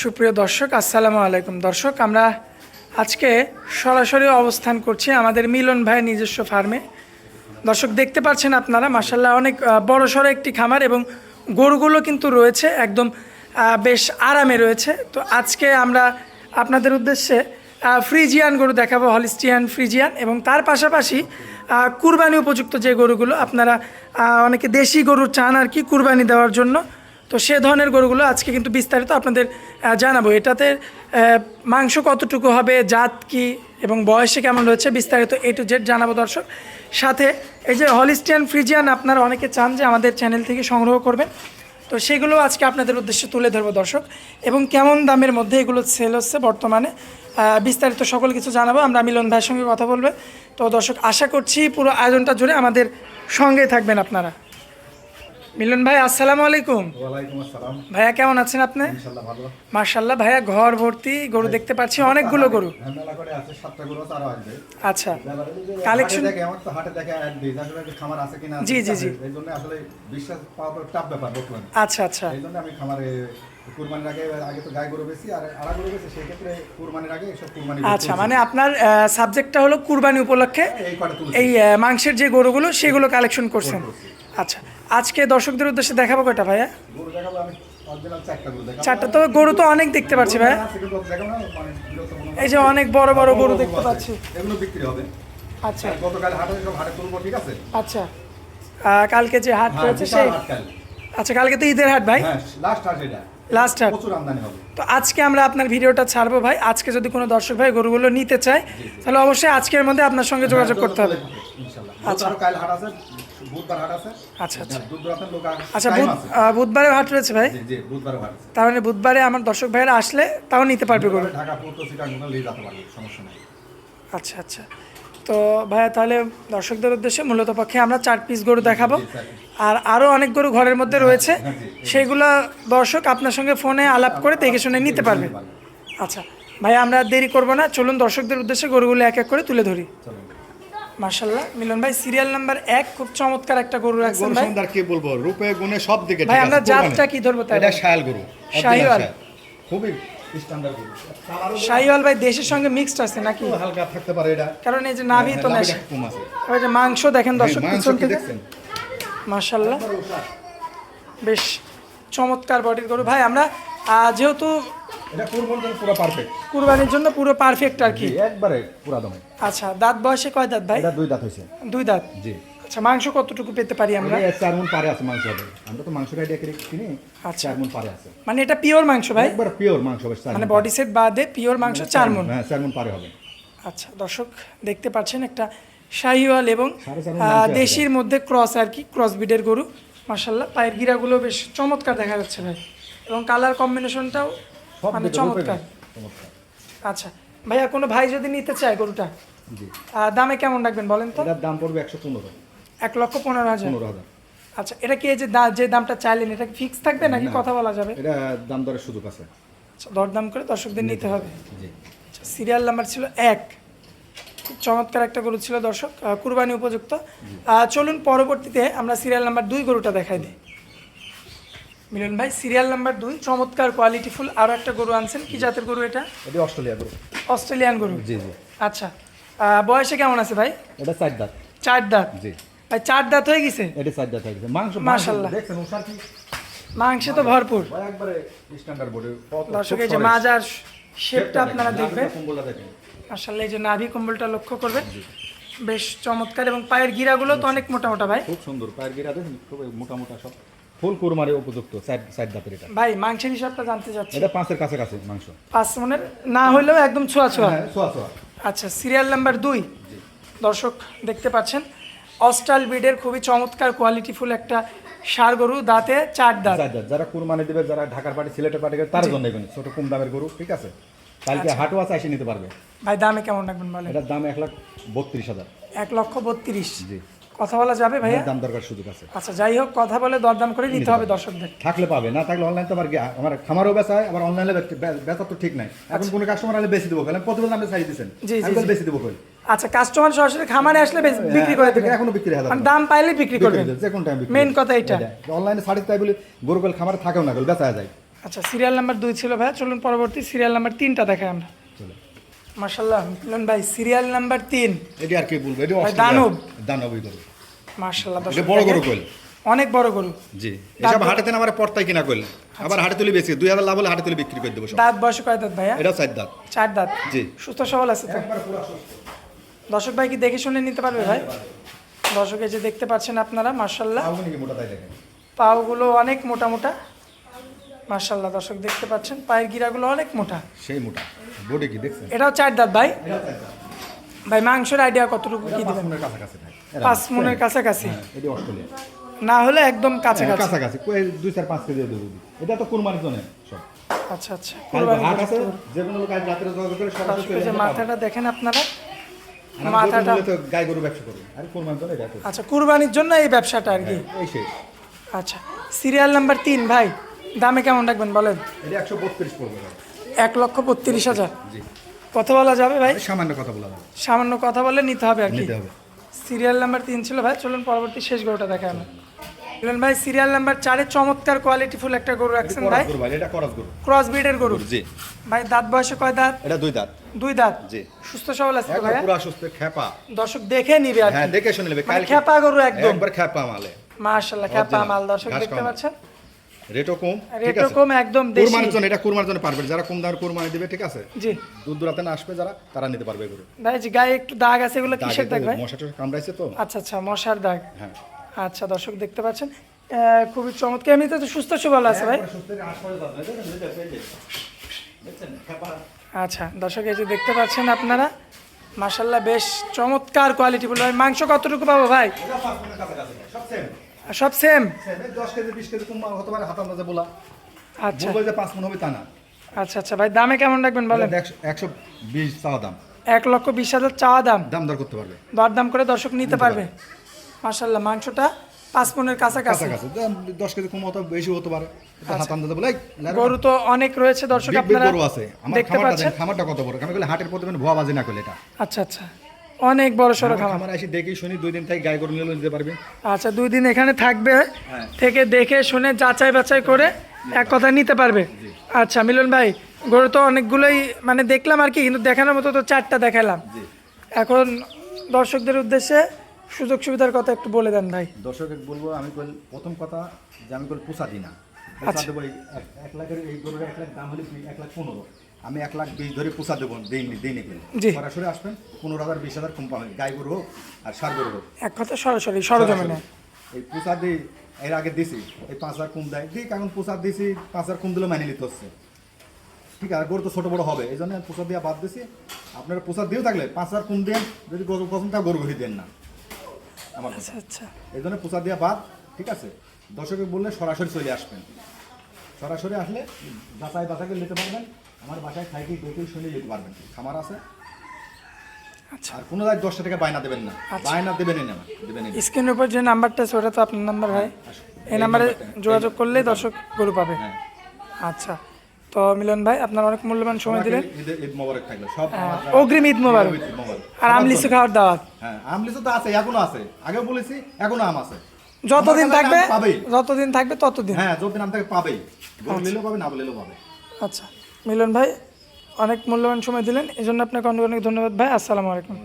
সুপ্রিয় দর্শক, আসসালামু আলাইকুম। দর্শক, আমরা আজকে সরাসরি অবস্থান করছি আমাদের মিলন ভাইয়ের নিজস্ব ফার্মে। দর্শক, দেখতে পাচ্ছেন আপনারা মাসাল্লাহ অনেক বড় সড়ো একটি খামার এবং গরুগুলো কিন্তু রয়েছে, একদম বেশ আরামে রয়েছে। তো আজকে আমরা আপনাদের উদ্দেশ্যে ফ্রিজিয়ান গরু দেখাবো, হলিস্টিয়ান ফ্রিজিয়ান এবং তার পাশাপাশি কুরবানি উপযুক্ত যে গরুগুলো আপনারা অনেকে দেশি গরু চান আর কি, কুরবানি দেওয়ার জন্য। তো সে ধরনের গরুগুলো আজকে কিন্তু বিস্তারিত আপনাদের জানাব। এটাতে মাংস কতটুকু হবে, জাত কি এবং বয়সে কেমন রয়েছে বিস্তারিত এ টু জেড জানাব দর্শক। সাথে এই যে হলিস্টিয়ান ফ্রিজিয়ান আপনারা অনেকে চান যে আমাদের চ্যানেল থেকে সংগ্রহ করবেন। তো সেগুলো আজকে আপনাদের উদ্দেশ্যে তুলে ধরবো দর্শক। এবং কেমন দামের মধ্যে এগুলো সেল হচ্ছে বর্তমানে বিস্তারিত সকল কিছু জানাব। আমরা মিলন ভাইয়ের সঙ্গে কথা বলবে। তো দর্শক, আশা করছি পুরো আয়োজনটা জুড়ে আমাদের সঙ্গে থাকবেন আপনারা। মিলন ভাই আসসালামু আলাইকুম। আসসালাম। ভাইয়া কেমন আছেন আপনি? মার্শাল্লাহ ভাইয়া ঘর ভর্তি গরু দেখতে পাচ্ছি অনেকগুলো গরু। হ্যাঁ, সাতটা গরু আসবে আচ্ছা। কালেকশন জি, জি, জি। আচ্ছা আচ্ছা। আমি খামারে কুরবানির আগে আগে তো গাই গরু বেশি আর আড়া গরু বেশি সেই ক্ষেত্রে কুরবানির আগে এসব কুরবানি আচ্ছা মানে আপনার সাবজেক্টটা হলো কুরবানি উপলক্ষে এই মাংসের যে গরুগুলো সেগুলো কালেকশন করছেন। আচ্ছা। আজকে দর্শকদের উদ্দেশ্যে দেখাবো কয়টা ভাইয়া? চারটা তো গরু তো অনেক দেখতে পাচ্ছি ভাইয়া। না মানে হয়। এই যে অনেক বড় বড় গরু দেখতে পাচ্ছি। এগুলো বিক্রি হবে। আচ্ছা। গতকাল হাটে সব হাটে তুলবো ঠিক আছে? আচ্ছা। কালকে যে হাট হ্যাঁ রয়েছে সেই আচ্ছা কালকে তো ঈদের হাট ভাই? হ্যাঁ লাস্ট হাট এটা। লাস্ট হাট। তো আজকে আমরা আপনার ভিডিওটা ছাড়বো ভাই। আজকে যদি কোনো দর্শক ভাই গরুগুলো নিতে চায় তাহলে অবশ্যই আজকের মধ্যে আপনার সঙ্গে যোগাযোগ করতে হবে। আচ্ছা। আচ্ছা। কাল হাট আছে বুধবার হাট আছে। আচ্ছা আচ্ছা। হ্যাঁ, বুধবার লোক আচ্ছা বুধ বুধবারে হাট রয়েছে ভাই? জি হাট আছে। তার মানে বুধবারে আমার দর্শক ভাইরা আসলে তাও নিতে পারবে গরু। ঢাকা পুরো সিটা নিয়ে যেতে পারবে সমস্যা নেই। আচ্ছা আচ্ছা। তো ভাইয়া তাহলে দর্শকদের উদ্দেশ্যে মূলত পক্ষে আমরা চার পিস গরু দেখাবো। আর আরও অনেক গরু ঘরের মধ্যে রয়েছে। হ্যাঁ, জি, সেইগুলো দর্শক আপনার সঙ্গে ফোনে আলাপ করে দেখে শুনে নিতে পারবে। আচ্ছা ভাইয়া আমরা দেরি করব না। চলুন দর্শকদের উদ্দেশ্যে গরুগুলো এক এক করে তুলে ধরি। মার্শাল্লাহ মিলন ভাই সিরিয়াল নাম্বার এক খুব চমৎকার একটা গরু রাখছেন ভাই। আর কি বলব? রূপে গুণে সব দিকে ভাই আমরা জাতটা কি ধরবো তাই এটা শায়াল গরু শায়াল। খুবই স্ট্যান্ডার্ড গরু। শাহিওয়াল ভাই দেশের সঙ্গে মিক্সড আছে নাকি? হালকা থাকতে পারে এটা। কারণ এই যে নাভি তো লাভিটা কম আছে। ওই যে মাংস দেখেন দর্শক পিছন থেকে। মার্শাল্লাহ বেশ চমৎকার বডির গরু। ভাই আমরা যেহেতু এটা কুরবানির জন্য পুরো পারফেক্ট কুরবানির জন্য পুরো পারফেক্ট আর কি। একবারে পুরো দমে। আচ্ছা দাঁত বয়সে কয় দাঁত ভাই? এটা দুই দাঁত হয়েছে। দুই দাঁত? জি। আচ্ছা মাংস কতটুকু পেতে পারি আমরা? চার মন পারে আছে মাংস হবে। আমরা তো মাংস গাড়ি একে কিনি আচ্ছা। চার মন পারে আছে। মানে এটা পিওর মাংস ভাই? একবার পিওর মাংস হবে মানে বডি সেট বাদে পিওর মাংস চার মন হ্যাঁ চার মন পারে হবে। আচ্ছা দর্শক দেখতে পাচ্ছেন একটা শাহিওয়াল এবং। দেশির মধ্যে ক্রস আর কি ক্রস বিডের গরু। মার্শাল্লাহ পায়ের গিরাগুলো বেশ চমৎকার দেখা যাচ্ছে ভাই। এবং কালার কম্বিনেশনটাও মানে চমৎকার। আচ্ছা ভাইয়া কোনো ভাই যদি নিতে চায় গরুটা দামে কেমন রাখবেন বলেন তো? এটার দাম পড়বে একশো পনেরো। এক লক্ষ পনেরো হাজার। পনেরো হাজার। আচ্ছা এটা কি যে যে দামটা চাইলেন এটা কি ফিক্স থাকবে নাকি কথা বলা যাবে? এটা দাম দরের সুযোগ আছে। আচ্ছা, দরদাম করে দর্শকদের নিতে হবে। জি। আচ্ছা, সিরিয়াল নাম্বার ছিল এক। চমৎকার একটা গরু ছিল দর্শক কুরবানি উপযুক্ত। চলুন পরবর্তীতে আমরা সিরিয়াল নাম্বার দুই গরুটা দেখাই দিই। মিলন ভাই সিরিয়াল নাম্বার দুই চমৎকার কোয়ালিটিফুল আরও একটা গরু আনছেন। কি জাতের গরু এটা? এটি অস্ট্রেলিয়া গরু। অস্ট্রেলিয়ান গরু? জি জি। আচ্ছা বয়সে কেমন আছে ভাই? এটা চার দাঁত। চার দাঁত? জি। ভাই চার দাঁত হয়ে গেছে? এটা চার দাঁত হয়ে গেছে। মাংস মাশাআল্লাহ। মাংস দেখছেন ওষার কি? মাংসে তো ভরপুর। একবারে স্ট্যান্ডার্ড বোর্ডে দর্শক এই যে মাজার শেপটা আপনারা দেখবেন। কুম্বলটা দেখেন। আসলে এই যে নাভি কম্বলটা লক্ষ্য করবেন। বেশ চমৎকার এবং পায়ের গিরাগুলো তো অনেক মোটা মোটা ভাই। খুব সুন্দর। পায়ের গিরা দেখেন খুব মোটা মোটা সব। ফুল কুরমারে উপযুক্ত সাইড সাইড দাঁতের এটা। ভাই মাংসের হিসাবটা জানতে চাচ্ছি। এটা পাঁচের কাছাকাছি মাংস। পাঁচ মনের? না হইলেও একদম ছোঁয়া ছোঁয়া। হ্যাঁ সোয়া সোয়া আচ্ছা সিরিয়াল নাম্বার দুই। দর্শক দেখতে পাচ্ছেন অস্ট্রাল ব্রিডের খুবই চমৎকার কোয়ালিটিফুল একটা সার গরু দাঁতে চার দাঁত। চার দাঁত। যারা কুরবানি দেবে যারা ঢাকার পার্টি সিলেটের পার্টি তার জন্য এগুলো ছোট কম দামের গরু ঠিক আছে? কালকে হাটও আছে এসে নিতে পারবে। ভাই দামে কেমন রাখবেন বলেন? এটার দাম এক লাখ বত্রিশ হাজার। এক লক্ষ বত্রিশ। জি। কথা বলা যাবে ভাইয়া? দাম দরকার সুযোগ আছে। আচ্ছা যাই হোক কথা বলে দরদাম করে নিতে হবে দর্শকদের। থাকলে পাবে না থাকলে অনলাইন তো আবার আমার খামারও বেচা হয় আবার অনলাইনে বেচা তো ঠিক নাই। এখন কোনো কাস্টমার আলে বেশি দেবো কেন প্রতিবার আপনি চাই দিচ্ছেন জি, জি। বেশি দেবো কই? আচ্ছা কাস্টমার সরাসরি খামারে আসলে বিক্রি করে দেবেন। এখনও বিক্রি হয় মানে দাম পাইলে বিক্রি করবেন। যে কোন টাইম মেন কথা এটা। অনলাইনে শাড়ি তাই বলি গরু কল খামারে থাকেও না গেল বেচা যায়। আচ্ছা সিরিয়াল নাম্বার দুই ছিল ভাই চলুন পরবর্তী সিরিয়াল নাম্বার তিনটা দেখাই আমরা। চলে। মার্শাল্লাহ মিলন ভাই সিরিয়াল নাম্বার তিন। এটি আর কি বলব? এটি দানব। দানবই গরু। মার্শাল্লাহ এটা বড় গরু কইল। অনেক বড় গরু। জি। এসব হাটেতে না আমার পর্তায় কিনা কইল। আবার হাটে তুলি বেশি। দুই হাজার লাভ হলে হাটে তুলি বিক্রি করে দেবো সব। দাঁত বয়স কয় দাঁত ভাইয়া? এটা চার দাঁত। চার দাঁত। জি। সুস্থ সবল আছে তো? দর্শক ভাই কি দেখে শুনে নিতে পারবে ভাই? দর্শক যে দেখতে পাচ্ছেন আপনারা মার্শাল্লাহ পাগুলো অনেক মোটা মোটা। মার্শাল্লাহ দর্শক দেখতে পাচ্ছেন পায়ের গিরাগুলো অনেক মোটা। সেই মোটা। বডি কি দেখছেন? এটাও চার দাঁত ভাই। ভাই মাংসের আইডিয়া কতটুকু কি পাঁচ দিবেন মনের কাছাকাছি পাঁচ মনের কাছাকাছি। এটি অস্ট্রেলিয়া। না হলে একদম কাছাকাছি। কাছাকাছি। কই দুই চার পাঁচ কেজি দেবো এটা তো কুরবানির জন্য সব। আচ্ছা আচ্ছা। যে কোনো লোক আজ রাত্রে যোগাযোগ করে যে মাথাটা দেখেন আপনারা মাথাটা তো গাই গরু ব্যবসা করি আর কুরবানির জন্য এটা আচ্ছা কুরবানির জন্য এই ব্যবসাটা আর কি। এই শেষ। আচ্ছা সিরিয়াল নাম্বার তিন ভাই। দামে কেমন রাখবেন বলেন? এটা একশো বত্রিশ পড়বে এক লক্ষ বত্রিশ হাজার। জি। কত বলা যাবে ভাই? সামান্য কথা বলা যাবে। সামান্য কথা বলে নিতে হবে আর কি। নিতে হবে। সিরিয়াল নাম্বার তিন ছিল ভাই চলুন পরবর্তী শেষ গরুটা দেখা আমরা বললেন ভাই সিরিয়াল নাম্বার চারে চমৎকার কোয়ালিটি ফুল একটা গরু রাখছেন ভাই। ভাই এটা করস গরু ক্রস ব্রিডের গরু। জি। ভাই দাঁত বয়সে কয় দাঁত? এটা দুই দাঁত। দুই দাঁত? জি। সুস্থ সবল আছে ভাইয়া? পুরা সুস্থ খেপা। দর্শক দেখে নিবে আর হ্যাঁ দেখে শুনে নেবে। মানে খেপা গরু একদম। একবার খেপা মালে। মাশাআল্লাহ খেপা মাল দর্শক দেখতে পাচ্ছেন? রেটও কম রেটও কম একদম দেশি। কুরবানির জন্য এটা কুরবানির জন্য পারবে। যারা কম দামের দিবে ঠিক আছে? জি। দূর দূরাতে না আসবে যারা তারা নিতে পারবে গরু ভাই যে গায়ে একটু দাগ আছে এগুলো কিসের দাগ ভাই? কামড়াইছে তো। আচ্ছা আচ্ছা মশার দাগ। হ্যাঁ। আচ্ছা দর্শক দেখতে পাচ্ছেন আহ, খুবই চমৎকার। এমনিতে তো সুস্থ সবল আছে ভাই? আচ্ছা দর্শক এই যে দেখতে পাচ্ছেন আপনারা মাশাল্লাহ বেশ চমৎকার কোয়ালিটি বলে ভাই মাংস কতটুকু পাবো ভাই? সব সেম দশ কেজি বিশ কেজি কম হতে পারে বলা। আচ্ছা। বলব পাঁচ মন হবে তা না। আচ্ছা আচ্ছা। ভাই দামে কেমন রাখবেন বলেন? একশো- বিশ চাওয়া দাম। এক লক্ষ বিশ হাজার চাওয়া দাম। দাম দর করতে পারবে। দরদাম করে দর্শক নিতে পারবে। মাশাল্লাহ মাংসটা পাঁচ মনের কাছাকাছি। দশ কেজি কম হতে বেশি হতে পারে। লেরা- গরু তো অনেক রয়েছে দর্শক আপনারা গরু আছে। আমার খামারটা কত বড়? আমি বলে হাটের প্রতি ভুয়া বাজি না করলে এটা। আচ্ছা আচ্ছা। অনেক বড় সড়ো আমার খামার। খামার এসে দেখি শুনি দুই দিন থেকে গাই গরু নিয়ে নিতে পারবে। আচ্ছা দুই দিন এখানে থাকবে হ্যাঁ। থেকে দেখে শুনে যাচাই বাছাই করে এক কথা নিতে পারবে। আচ্ছা মিলন ভাই গরু তো অনেকগুলোই মানে দেখলাম আর কি কিন্তু দেখানোর মতো তো চারটা দেখালাম। এখন দর্শকদের উদ্দেশ্যে সুযোগ সুবিধার কথা একটু বলে দেন ভাই। দর্শকের বলব আমি প্রথম কথা যে আমি পোষা দিই না। আচ্ছা। এক লাখের এই গরুর এক লাখ দাম হলে এক লাখ পনেরো? আমি এক লাখ বিশ ধরে পোষা দেবো দিইনি দিইনি কিন্তু। সরাসরি আসবেন পনেরো হাজার বিশ হাজার কম পাবেন গাই গরু হোক আর সার গরু হোক। এক কথা সরাসরি সরজমিনে। এই পোষা দিই এর আগে দিছি এই পাঁচ হাজার কম দেয়। দিই এখন পোষা দিছি পাঁচ হাজার কম দিলে মানিয়ে নিতে হচ্ছে। ঠিক আছে গরু তো ছোটো বড়ো হবে এই জন্য পোষা দিয়ে বাদ দিছি। আপনারা পোষা দিয়েও থাকলে পাঁচ হাজার কম দেন যদি গরু পছন্দ থাকে গরু ঘুরি দেন না। আমার কাছে আচ্ছা আচ্ছা। এই জন্য পোষা দেওয়া বাদ ঠিক আছে? দর্শকে বললে সরাসরি চলে আসবেন। সরাসরি আসলে বাসায় বাসাকে নিতে পারবেন। আমার বাসায় খাইকে দেখে শুনে যেতে পারবেন খামার আছে? আচ্ছা। আর কোনো জায়গায় দশটা টাকা বায়না দেবেন না। বায়না দেবেনই না দেবেনই না। স্ক্রিনের উপর যে নাম্বারটা আছে ওটা তো আপনার নাম্বার ভাই। এই নাম্বারে যোগাযোগ করলেই দর্শক গরু পাবে। হ্যাঁ। আচ্ছা। তো মিলন ভাই আপনার অনেক মূল্যবান সময় দিলেন। ঈদে- মোবারক থাকল। সব হ্যাঁ, অগ্রিম ঈদ মোবারক। আর আমলিচু খাওয়ার দাওয়াত। হ্যাঁ আমলিচু তো আছে এখনও আছে। আগেও বলেছি এখনও আম আছে। যতদিন থাকবে আম যতদিন থাকবে ততদিন। হ্যাঁ যতদিন আম থেকে পাবেই। গরু নিলেও পাবে না বললেও পাবে। আচ্ছা। মিলন ভাই, অনেক মূল্যবান সময় দিলেন। এই জন্য আপনাকে অনেক অনেক ধন্যবাদ ভাই। আসসালামু আলাইকুম।